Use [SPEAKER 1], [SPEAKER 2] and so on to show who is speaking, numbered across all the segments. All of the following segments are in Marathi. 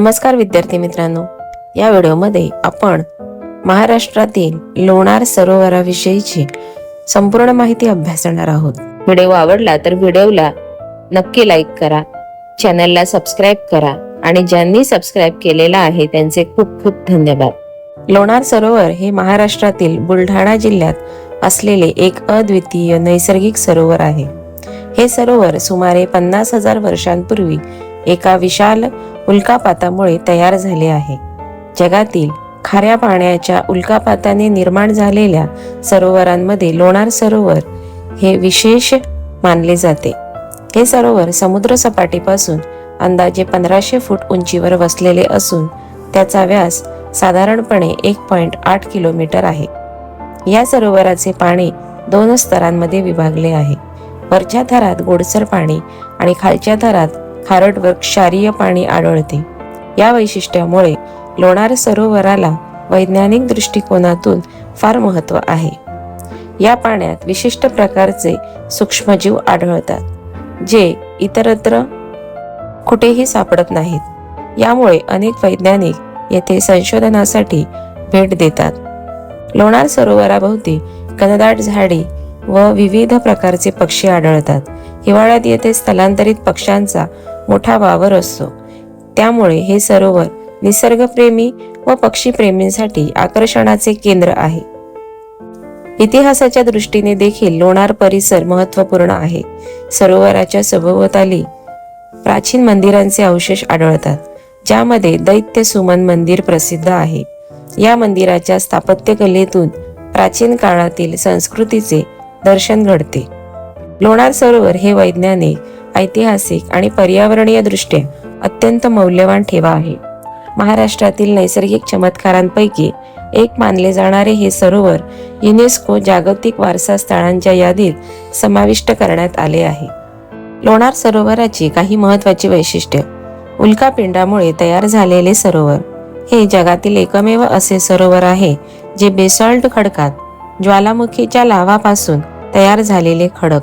[SPEAKER 1] नमस्कार विद्यार्थी मित्रांनो. या व्हिडिओमध्ये आपण महाराष्ट्रातील लोणार सरोवराविषयीची संपूर्ण माहिती अभ्यासणार आहोत. व्हिडिओ आवडला तर व्हिडिओला नक्की लाईक करा चॅनलला सबस्क्राईब करा आणि ज्यांनी सबस्क्राईब केलेला आहे त्यांचे खूप खूप धन्यवाद. लोणार सरोवर हे महाराष्ट्रातील बुलढाणा जिल्ह्यात असलेले एक अद्वितीय नैसर्गिक सरोवर आहे. हे सरोवर सुमारे पन्नास हजार वर्षांपूर्वी एका विशाल उल्कापातामुळे तयार झाले आहे. जगातील खाऱ्या पाण्याच्या उल्कापाताने निर्माण झालेल्या सरोवरांमध्ये लोणार सरोवर हे विशेष मानले जाते. हे सरोवर समुद्र सपाटीपासून अंदाजे पंधराशे फूट उंचीवर वसलेले असून त्याचा व्यास साधारणपणे एक पॉइंट आठ किलोमीटर आहे. या सरोवराचे पाणी दोन स्तरांमध्ये विभागले आहे. वरच्या थरात गोडसर पाणी आणि खालच्या थरात खारटवर क्षारीय पाणी आढळते. या वैशिष्ट्यामुळे लोणार सरोवराला वैज्ञानिक दृष्टिकोनातून फार महत्त्व आहे. या पाण्यात विशिष्ट प्रकारचे सूक्ष्मजीव आढळतात जे इतरत्र कुठेही सापडत नाहीत. यामुळे अनेक वैज्ञानिक येथे संशोधनासाठी भेट देतात. लोणार सरोवराभोवती घनदाट झाडी व विविध प्रकारचे पक्षी आढळतात. हिवाळ्यात येथे स्थलांतरित पक्ष्यांचा मोठा वावर असतो. त्यामुळे हे सरोवर निसर्गप्रेमी व पक्षीप्रेमींसाठी आकर्षणाचे केंद्र आहे. इतिहासाच्या दृष्टीने देखील लोणार परिसर महत्त्वपूर्ण आहे. सरोवराच्या सभोवताली प्राचीन मंदिरांचे अवशेष आढळतात ज्यामध्ये दैत्य सुमन मंदिर प्रसिद्ध आहे. या मंदिराच्या स्थापत्यकलेतून प्राचीन काळातील संस्कृतीचे दर्शन घडते. लोणार सरोवर हे वैज्ञानिक ऐतिहासिक आणि पर्यावरणीय दृष्ट्या अत्यंत मौल्यवान ठेवा आहे. महाराष्ट्रातील नैसर्गिक चमत्कारांपैकी एक मानले जाणारे हे सरोवर युनेस्को जागतिक वारसा स्थळांच्या यादीत समाविष्ट करण्यात आले आहे. लोणार सरोवराची काही महत्वाची वैशिष्ट्य. उल्कापिंडामुळे तयार झालेले सरोवर हे जगातील एकमेव असे सरोवर आहे जे बेसॉल्ट खडकात ज्वालामुखीच्या लावापासून तयार झालेले खडक.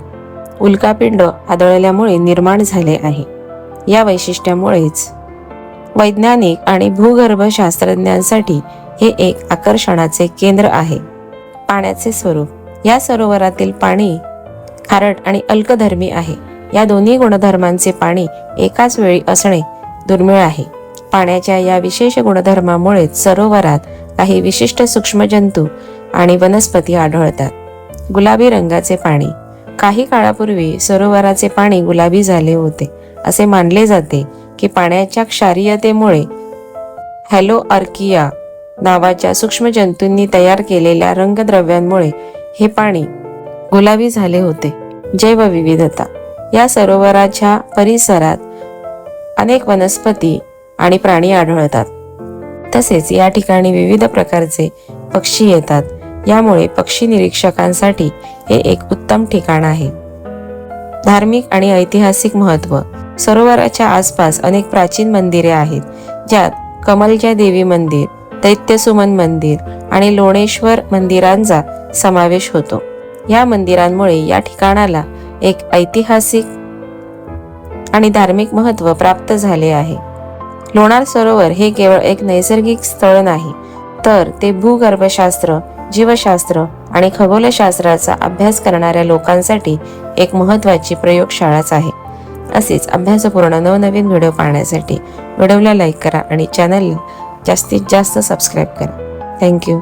[SPEAKER 1] उल्कापिंड आदळल्यामुळे निर्माण झाले आहे. या वैशिष्ट्यामुळेच वैज्ञानिक आणि भूगर्भशास्त्रज्ञांसाठी हे एक आकर्षणाचे केंद्र आहे. पाण्याचे स्वरूप या सरोवरातील पाणी खारट आणि अल्कधर्मी आहे. या दोन्ही गुणधर्मांचे पाणी एकाच वेळी असणे दुर्मिळ आहे. पाण्याच्या या विशेष गुणधर्मामुळेच सरोवरात काही विशिष्ट सूक्ष्मजंतू आणि वनस्पती आढळतात. गुलाबी रंगाचे पाणी काही काळापूर्वी सरोवराचे पाणी गुलाबी झाले होते. असे मानले जाते की पाण्याच्या क्षारीयतेमुळे हॅलो अर्किया नावाच्या सूक्ष्मजंतूंनी तयार केलेल्या रंगद्रव्यांमुळे हे पाणी गुलाबी झाले होते. जैवविविधता. या सरोवराच्या परिसरात अनेक वनस्पती आणि प्राणी आढळतात. तसेच या ठिकाणी विविध प्रकारचे पक्षी येतात. यामुळे पक्षी निरीक्षकांसाठी हे एक उत्तम ठिकाण आहे. धार्मिक आणि ऐतिहासिक महत्त्व सरोवराच्या आसपास अनेक प्राचीन मंदिरे आहेत ज्यात कमलजा देवी मंदिर दैत्यसुमन मंदिर आणि लोणेश्वर मंदिरांचा समावेश होतो. या मंदिरांमुळे या ठिकाणाला एक ऐतिहासिक आणि धार्मिक महत्त्व प्राप्त झाले आहे. लोणार सरोवर हे केवळ एक नैसर्गिक स्थळ नाही तर ते भूगर्भशास्त्र जीवशास्त्र आणि खगोलशास्त्राचा अभ्यास करणाऱ्या लोकांसाठी एक महत्त्वाची प्रयोगशाळाच आहे. असेच अभ्यासपूर्ण नवनवीन व्हिडिओ पाहण्यासाठी व्हिडिओला लाईक करा आणि चॅनलला जास्तीत जास्त सबस्क्राईब करा. थँक्यू.